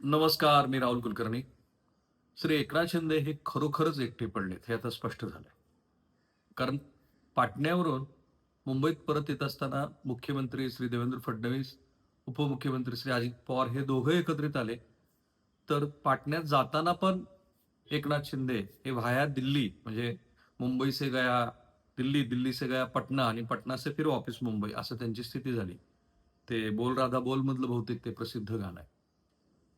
नमस्कार मी राहुल कुलकर्णी. श्री एकनाथ शिंदे हे खरोखरच एकटे पडलेत हे आता स्पष्ट झालंय. कारण पाटण्यावरून मुंबईत परत येत असताना मुख्यमंत्री श्री देवेंद्र फडणवीस उपमुख्यमंत्री श्री अजित पवार हे दोघं एकत्रित आले. तर पाटण्यात जाताना पण एकनाथ शिंदे हे व्हाया दिल्ली म्हणजे मुंबई से गया दिल्ली दिल्ली से गया पटना आणि पटना से फिर ऑफिस मुंबई असं त्यांची स्थिती झाली. ते बोल राधा बोल मधलं बहुतेक ते प्रसिद्ध गाणं आहे.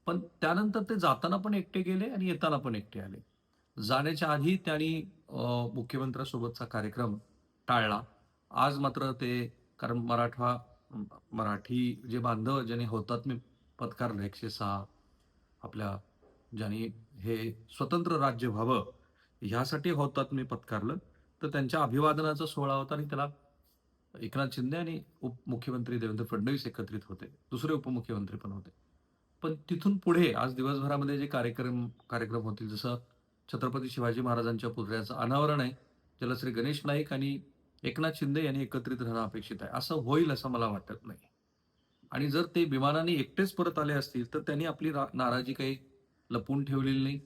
पण त्यानंतर ते जाताना पण एकटे गेले आणि येताना पण एकटे आले. जाण्याच्या आधी त्यांनी मुख्यमंत्र्यासोबतचा कार्यक्रम टाळला. आज मात्र ते कारण मराठा मराठी जे बांधव ज्यांनी होतात पत्कारलं एकशे सहा आपल्या ज्यांनी हे स्वतंत्र राज्य व्हावं ह्यासाठी होतात मी पत्कारलं. तर त्यांच्या अभिवादनाचा सोहळा होता आणि त्याला एकनाथ शिंदे आणि उपमुख्यमंत्री देवेंद्र फडणवीस एकत्रित होते. दुसरे उपमुख्यमंत्री पण होते. पण तिथून पुढे आज दिवसभरामध्ये जे कार्यक्रम कार्यक्रम होतील जसं छत्रपती शिवाजी महाराजांच्या पुतळ्याचं अनावरण आहे ज्याला श्री गणेश नाईक आणि एकनाथ शिंदे यांनी एकत्रित राहणं अपेक्षित आहे. असं होईल असं मला वाटत नाही. आणि जर ते विमानाने एकटेच परत आले असतील तर त्यांनी आपली रा- नाराजी काही लपून ठेवलेली नाही.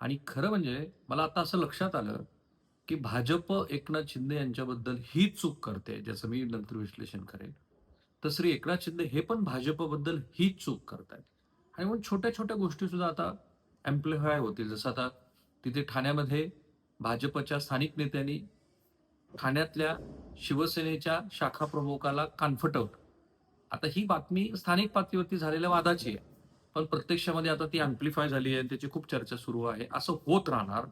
आणि खरं म्हणजे मला आता असं लक्षात आलं की भाजप एकनाथ शिंदे यांच्याबद्दल ही चूक करते ज्याचं मी नंतर विश्लेषण करेन. तर श्री एकनाथ शिंदे हे पण भाजपबद्दल ही चूक करतायत. आणि म्हणून छोट्या छोट्या गोष्टी सुद्धा आता अम्प्लिफाय होतील. जसं आता तिथे ठाण्यामध्ये भाजपच्या स्थानिक नेत्यांनी ठाण्यातल्या शिवसेनेच्या शाखा प्रमुखाला कानफटवलं. आता ही बातमी स्थानिक पातळीवरती झालेल्या वादाची आहे. पण प्रत्यक्षामध्ये आता ती अँप्लिफाय झाली आहे आणि त्याची खूप चर्चा सुरू आहे. असं होत राहणार.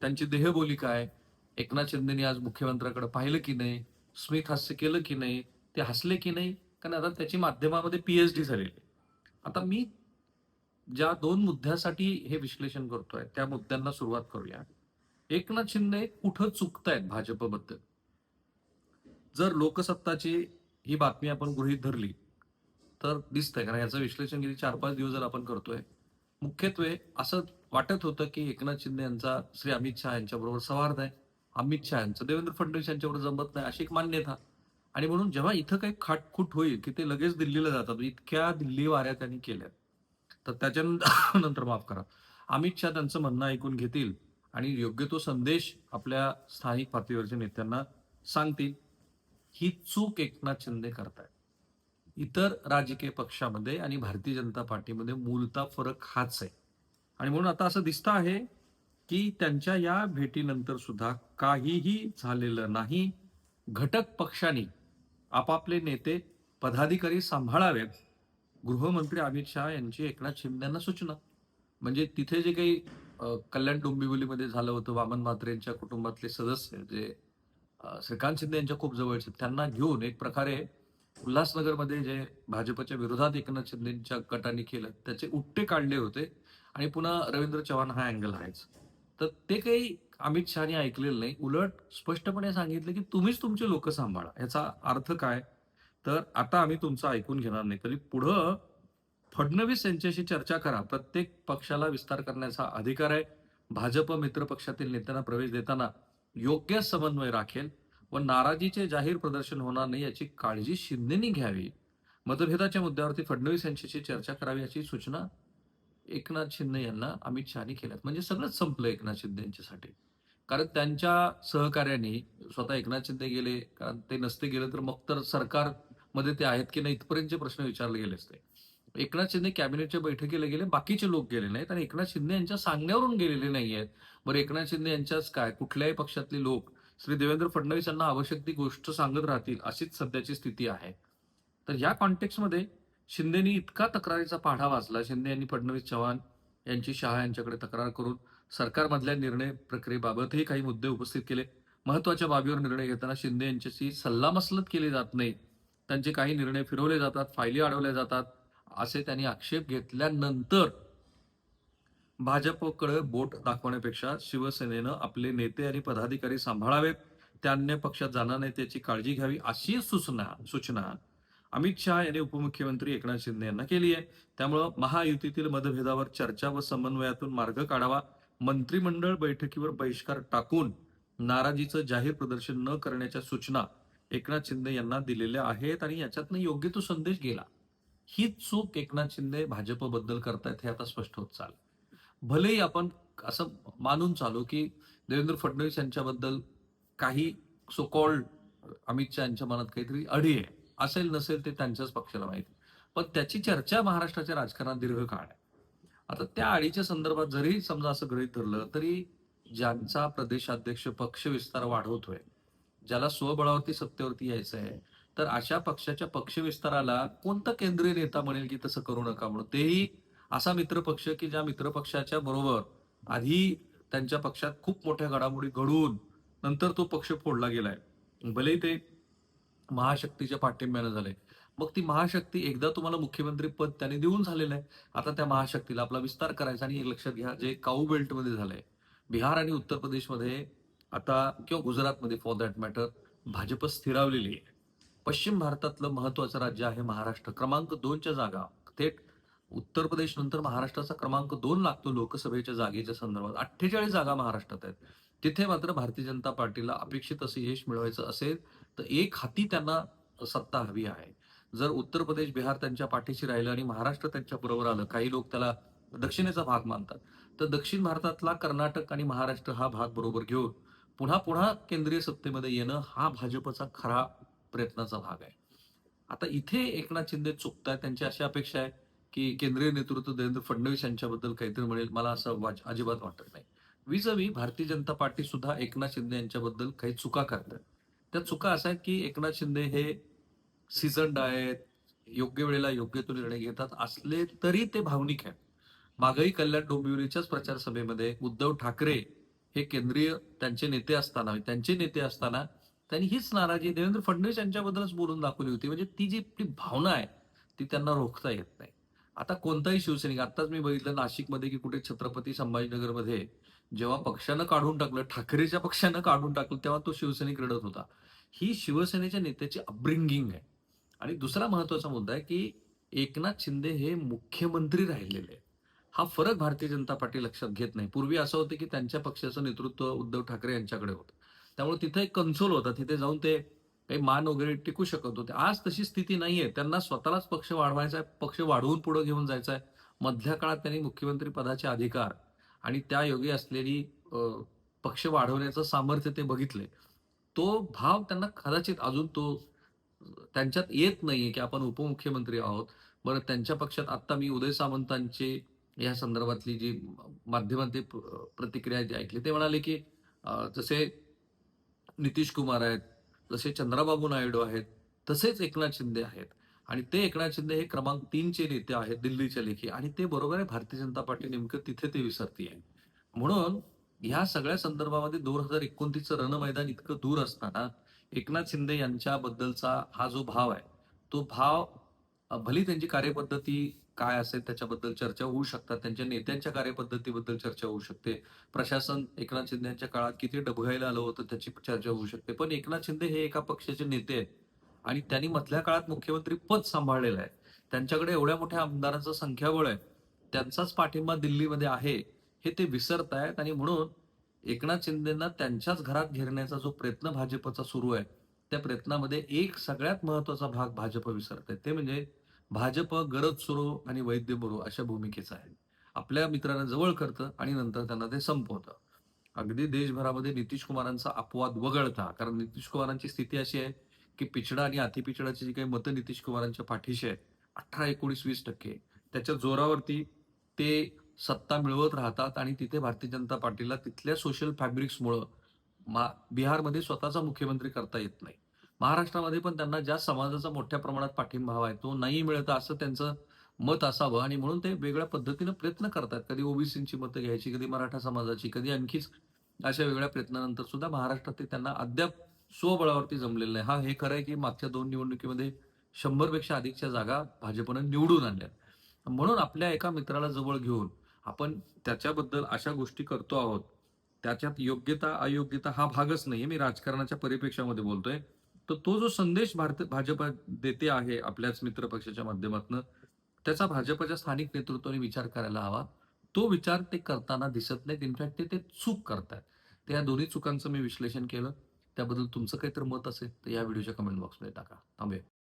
त्यांची देहबोली काय? एकनाथ शिंदेनी आज मुख्यमंत्र्याकडे पाहिलं की नाही? स्मित हास्य केलं की नाही? ते हसले की नाही? कारण आता त्याची माध्यमामध्ये पीएचडी झालेली आहे. आता मी ज्या दोन मुद्द्यासाठी हे विश्लेषण करतोय त्या मुद्द्यांना सुरुवात करूया. एकनाथ शिंदे कुठं चुकतायत भाजपबद्दल? जर लोकसत्ताची ही बातमी आपण गृहीत धरली तर दिसतंय. कारण याचं विश्लेषण गेली चार पाच दिवस जर आपण करतोय मुख्यत्वे असं वाटत होतं की एकनाथ शिंदे यांचा श्री अमित शहा यांच्याबरोबर सौहार्द आहे. अमित शहा यांचं देवेंद्र फडणवीस यांच्याबरोबर जमत नाही अशी एक मान्यता. आणि म्हणून जेव्हा इथं काही खाटखूट होईल की ते लगेच दिल्लीला जातात इतक्या दिल्ली वाऱ्या त्यांनी केल्या तर त्याच्यानंतर नंतर माफ करा. अमित शहा त्यांचं म्हणणं ऐकून घेतील आणि योग्य तो संदेश आपल्या स्थानिक पातळीवरच्या नेत्यांना सांगतील. ही चूक एकनाथ शिंदे करतायत. इतर राजकीय पक्षामध्ये आणि भारतीय जनता पार्टीमध्ये मूलतः फरक हाच आहे. आणि म्हणून आता असं दिसतं आहे की त्यांच्या या भेटीनंतर सुद्धा काहीही झालेलं नाही. घटक पक्षांनी आपापले नेते पदाधिकारी सांभाळावेत. गृहमंत्री अमित शहा यांची एकनाथ शिंदेना सूचना. म्हणजे तिथे जे काही कल्याण डोंबिवलीमध्ये झालं होतं वामन म्हात्रे यांच्या कुटुंबातले सदस्य जे श्रीकांत शिंदे यांच्या खूप जवळचे त्यांना घेऊन एक प्रकारे उल्हासनगरमध्ये जे भाजपच्या विरोधात एकनाथ शिंदेच्या गटाने केलं त्याचे उट्टे काढले होते आणि पुन्हा रवींद्र चव्हाण हा अँगल आहेच तर ते काही अमित शहाने ऐकलेलं नाही. उलट स्पष्टपणे सांगितलं की तुम्हीच तुमचे लोक सांभाळा. याचा अर्थ काय? तर आता आम्ही तुमचं ऐकून घेणार नाही. तरी पुढं फडणवीस यांच्याशी चर्चा करा. प्रत्येक पक्षाला विस्तार करण्याचा अधिकार आहे. भाजप मित्र पक्षातील नेत्यांना प्रवेश देताना योग्य समन्वय राखेल व नाराजीचे जाहीर प्रदर्शन होणार नाही याची काळजी शिंदेनी घ्यावी. मतभेदाच्या मुद्द्यावरती फडणवीस यांच्याशी चर्चा करावी याची सूचना एकनाथ शिंदे यांना अमित शहानी केल्यात. म्हणजे सगळंच संपलं एकनाथ शिंदे यांच्यासाठी. कारण त्यांच्या सहकार्याने स्वतः एकनाथ शिंदे गेले. कारण ते नसते गेले तर मग तर सरकार मध्ये ते आहेत की नाही इथपर्यंतचे प्रश्न विचारले गेले असते. एकनाथ शिंदे कॅबिनेटच्या बैठकीला गेले बाकीचे लोक गेले नाहीत आणि एकनाथ शिंदे यांच्या सांगण्यावरून गेलेले नाही आहेत. बरं एकनाथ शिंदे यांच्याच काय? कुठल्याही पक्षातले लोक श्री देवेंद्र फडणवीस यांना आवश्यक ती गोष्ट सांगत राहतील अशीच सध्याची स्थिती आहे. तर या कॉन्टेक्स्टमध्ये शिंदेनी इतका तक्रारीचा पाढा वाचला शिंदे यांनी फडणवीस चव्हाण यांची शहा यांच्याकडे तक्रार करून सरकारमधल्या निर्णय प्रक्रियेबाबतही काही मुद्दे उपस्थित केले. महत्त्वाच्या बाबीवर निर्णय घेताना शिंदे यांच्याशी सल्लामसलत केली जात नाही. त्यांचे काही निर्णय फिरवले जातात फायली अडवल्या जातात असे त्यांनी आक्षेप घेतल्यानंतर भाजपकडे बोट दाखवण्यापेक्षा शिवसेनेनं आपले नेते आणि पदाधिकारी सांभाळावेत त्या अन्य पक्षात जाणार नाही त्याची काळजी घ्यावी अशी सूचना सूचना अमित शहा यांनी उपमुख्यमंत्री एकनाथ शिंदे यांना केली आहे. त्यामुळं महायुतीतील मतभेदावर चर्चा व समन्वयातून मार्ग काढावा मंत्रिमंडळ बैठकीवर बहिष्कार टाकून नाराजीचं जाहीर प्रदर्शन न करण्याच्या सूचना एकनाथ शिंदे यांना दिलेल्या आहेत आणि याच्यातनं योग्य तो संदेश गेला. ही चूक एकनाथ शिंदे भाजपबद्दल करतायत हे आता स्पष्ट होत चाललं भलेही आपण असं मानून चालू की देवेंद्र फडणवीस यांच्याबद्दल काही सो कॉल्ड अमित शहा यांच्या मनात काहीतरी अडी आहे. असेल नसेल ते त्यांच्याच पक्षाला माहिती पण त्याची चर्चा महाराष्ट्राच्या राजकारणात दीर्घकाळ आहे. आता त्या अडीच्या संदर्भात जरी समजा असं गृहित धरलं तरी ज्यांचा प्रदेशाध्यक्ष पक्ष विस्तार वाढवतोय ज्याला स्वबळावरती सत्तेवरती यायचं आहे तर अशा पक्षाच्या पक्ष विस्ताराला कोणता केंद्रीय नेता म्हणेल की तसं करू नका म्हणून? तेही असा मित्रपक्ष की ज्या मित्रपक्षाच्या बरोबर आधी त्यांच्या पक्षात खूप मोठ्या घडामोडी घडून नंतर तो पक्ष फोडला गेलाय. भलेही ते महाशक्तीच्या पाठिंब्यानं झाले. मग ती महाशक्ती एकदा तुम्हाला मुख्यमंत्री पद त्याने देऊन झालेलं आहे. आता त्या महाशक्तीला आपला विस्तार करायचा आणि एक लक्षात घ्या जे काऊ बेल्टमध्ये झालंय. बिहार आणि उत्तर प्रदेशमध्ये आता किंवा गुजरातमध्ये फॉर दॅट मॅटर भाजप स्थिरावलेली आहे. पश्चिम भारतातलं महत्वाचं राज्य आहे महाराष्ट्र. क्रमांक दोनच्या जागा. थेट उत्तर प्रदेश नंतर महाराष्ट्राचा क्रमांक दोन लागतो लोकसभेच्या जागेच्या संदर्भात. अठ्ठेचाळीस जागा महाराष्ट्रात आहेत. तिथे मात्र भारतीय जनता पार्टीला अपेक्षित असं यश मिळवायचं असेल तर एक हाती त्यांना सत्ता हवी आहे. जर उत्तर प्रदेश बिहार त्यांच्या पाठीशी राहिलं आणि महाराष्ट्र त्यांच्या बरोबर आलं काही लोक त्याला दक्षिणेचा भाग मानतात. तर दक्षिण भारतातला कर्नाटक आणि महाराष्ट्र हा भाग बरोबर घेऊन पुन्हा पुन्हा केंद्रीय सत्तेमध्ये येणं हा भाजपचा खरा प्रयत्नाचा भाग आहे. आता इथे एकनाथ शिंदे चुकताय त्यांची अशी अपेक्षा आहे की केंद्रीय नेतृत्व देवेंद्र फडणवीस यांच्याबद्दल काहीतरी म्हणेल मला असं अजिबात वाटत नाही. विजवी भारतीय जनता पार्टी सुद्धा एकनाथ शिंदे यांच्याबद्दल काही चुका करतात त्या चुका अशा आहेत की एकनाथ शिंदे हे सीझन्ड आहेत योग्य वेळेला योग्य तो निर्णय घेतात असले तरी ते भावनिक आहेत. मागही कल्याण डोंबिवलीच्याच प्रचार सभेमध्ये उद्धव ठाकरे हे केंद्रीय त्यांचे नेते असताना म्हणजे त्यांचे नेते असताना त्यांनी हीच नाराजी देवेंद्र फडणवीस यांच्याबद्दलच बोलून दाखवली होती. म्हणजे ती जी आपली भावना आहे ती त्यांना रोखता येत नाही. आता कोणताही शिवसैनिक आताच मी बघितलं नाशिकमध्ये की कुठे छत्रपती संभाजीनगरमध्ये जेव्हा पक्षानं काढून टाकलं ठाकरेच्या पक्षानं काढून टाकलं तेव्हा तो शिवसैनिक रडत होता. ही शिवसेनेच्या नेत्याची अपब्रिंगिंग आहे. आणि दुसरा महत्त्वाचा मुद्दा आहे की एकनाथ शिंदे हे मुख्यमंत्री राहिलेले आहेत. हा फरक भारतीय जनता पार्टी लक्षात घेत नाही. पूर्वी असं होतं की त्यांच्या पक्षाचं नेतृत्व उद्धव ठाकरे यांच्याकडे होतं. त्यामुळे तिथे एक कन्सोल होता. तिथे जाऊन ते काही मान वगैरे टिकू शकत होते. आज तशी स्थिती नाहीये. त्यांना स्वतःलाच पक्ष वाढवायचा आहे पक्ष वाढवून पुढे घेऊन जायचा आहे. मधल्या काळात त्यांनी मुख्यमंत्री पदाचे अधिकार आणि त्या योगी असलेली पक्ष वाढवण्याचं सामर्थ्य ते बघितले. तो भाव त्यांना कदाचित अजून तो त्यांच्यात येत नाहीये की आपण उपमुख्यमंत्री आहोत. बरं त्यांच्या पक्षात आत्ता मी उदय सामंतांचे या संदर्भातली जी माध्यमांची प्रतिक्रिया जी ऐकली ते म्हणाले की जसे नितीश कुमार आहेत जसे चंद्राबाबू नायडू आहेत तसेच एकनाथ शिंदे आहेत. आणि ते एकनाथ शिंदे हे क्रमांक तीनचे नेते आहेत दिल्लीच्या लेखी आणि ते बरोबर आहे भारतीय जनता पार्टी नेमकं तिथे ते विसरतीये म्हणून ह्या सगळ्या संदर्भामध्ये दोन हजार एकोणतीसचं रणमैदान इतकं दूर असताना एकनाथ शिंदे यांच्याबद्दलचा हा जो भाव आहे तो भाव भली त्यांची कार्यपद्धती काय असेल त्याच्याबद्दल चर्चा होऊ शकतात. त्यांच्या नेत्यांच्या कार्यपद्धतीबद्दल चर्चा होऊ शकते. प्रशासन एकनाथ शिंदे यांच्या काळात किती डबघायला आलं होतं त्याची चर्चा होऊ शकते. पण एकनाथ शिंदे हे एका पक्षाचे नेते आहेत. आणि त्यांनी मधल्या काळात मुख्यमंत्री पद सांभाळलेलं आहे. त्यांच्याकडे एवढ्या मोठ्या आमदारांचं संख्याबळ आहे. त्यांचाच पाठिंबा दिल्लीमध्ये आहे. हे ते विसरत आहेत. आणि म्हणून एकनाथ शिंदेना त्यांच्याच घरात घेरण्याचा जो प्रयत्न भाजपचा सुरू आहे त्या प्रयत्नामध्ये एक सगळ्यात महत्त्वाचा भाग भाजप विसरत आहे. ते म्हणजे भाजप गरज सुरो आणि वैद्य बरो अशा भूमिकेचा आहे. आपल्या मित्रांना जवळ करतं आणि नंतर त्यांना ते संपवतं. अगदी देशभरामध्ये नितीश कुमारांचा अपवाद वगळता कारण नितीश कुमारांची स्थिती अशी आहे की पिछडा आणि अतिपिछडाची जी काही मतं नितीश कुमारांच्या पाठीशी आहेत अठरा एकोणीस वीस टक्के. त्याच्या जोरावरती ते सत्ता मिळवत राहतात आणि तिथे भारतीय जनता पार्टीला तिथल्या सोशल फॅब्रिक्समुळं मा बिहारमध्ये स्वतःचा मुख्यमंत्री करता येत नाही. महाराष्ट्रामध्ये पण त्यांना ज्या समाजाचा मोठ्या प्रमाणात पाठिंबा हवा आहे तो नाही मिळत असं त्यांचं मत असावं. आणि म्हणून ते वेगळ्या पद्धतीनं प्रयत्न करतात. कधी ओबीसींची मतं घ्यायची कधी मराठा समाजाची कधी आणखीच अशा वेगळ्या प्रयत्नानंतर सुद्धा महाराष्ट्रात ते त्यांना अद्याप स्वबळावरती जमलेलं नाही. हा हे खरं आहे की मागच्या दोन निवडणुकीमध्ये शंभरपेक्षा अधिकच्या जागा भाजपनं निवडून आणल्या. म्हणून आपल्या एका मित्राला जवळ घेऊन आपण त्याच्याबद्दल अशा गोष्टी करतो आहोत. त्याच्यात योग्यता अयोग्यता हा भागच नाही मी राजकारणाच्या परिप्रेक्षामध्ये बोलतोय. तर तो जो संदेश भारत भाजप देते आहे आपल्याच मित्र पक्षाच्या माध्यमातून त्याचा भाजपच्या स्थानिक नेतृत्वाने विचार करायला हवा. तो विचार ते करताना दिसत नाहीत. इनफॅक्ट ते ते चूक करतात तर या दोन्ही चुकांचं मी विश्लेषण केलं. त्याबद्दल तुमचं काहीतरी मत असेल तर या व्हिडिओच्या कमेंट बॉक्समध्ये टाका. थांबे